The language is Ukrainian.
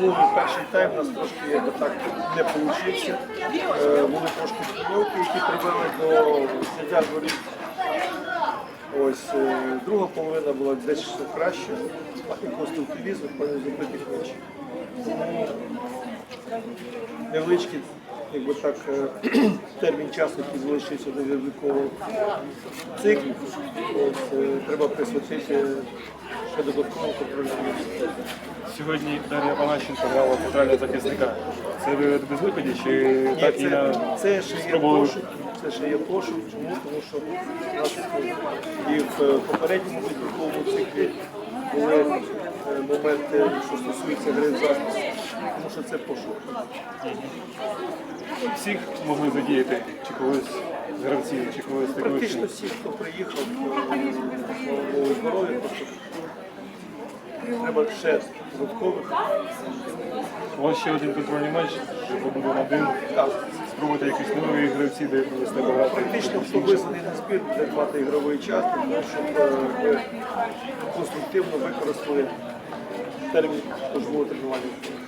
Тому перший тайм у нас трошки так не вийшло. Були трошки помилки, які привели до зняття дворів. Ось е, друга половина була дещо краще, а і конструктивізм повинен зробити краще. Тому невеличкий, якби так, е, термін часу, який залишився до відбудового циклу, е, треба присвятити ще додатково контрольному. Сьогодні Дар'я Панащенко грала центрального захисника. Це ви без виході чи так і на це ще є спробували? пошук. Це ще є пошук. Чому? Тому що у нас і в е, попередньому відбірковому циклі були е, моменти, що стосуються гри в захист. Тому що це пошук. всіх могли задіяти, чи когось гравців, чи когось з. Практично всі, хто приїхав, е, були здорові, треба ще додаткових. У вас ще один контрольний матч, що буде один. Спробуйте якісь нові гравці, де з ними грати. Практично хто визнаний на збір, буде мати ігровий час, щоб е, конструктивно використали термін кожного тренування.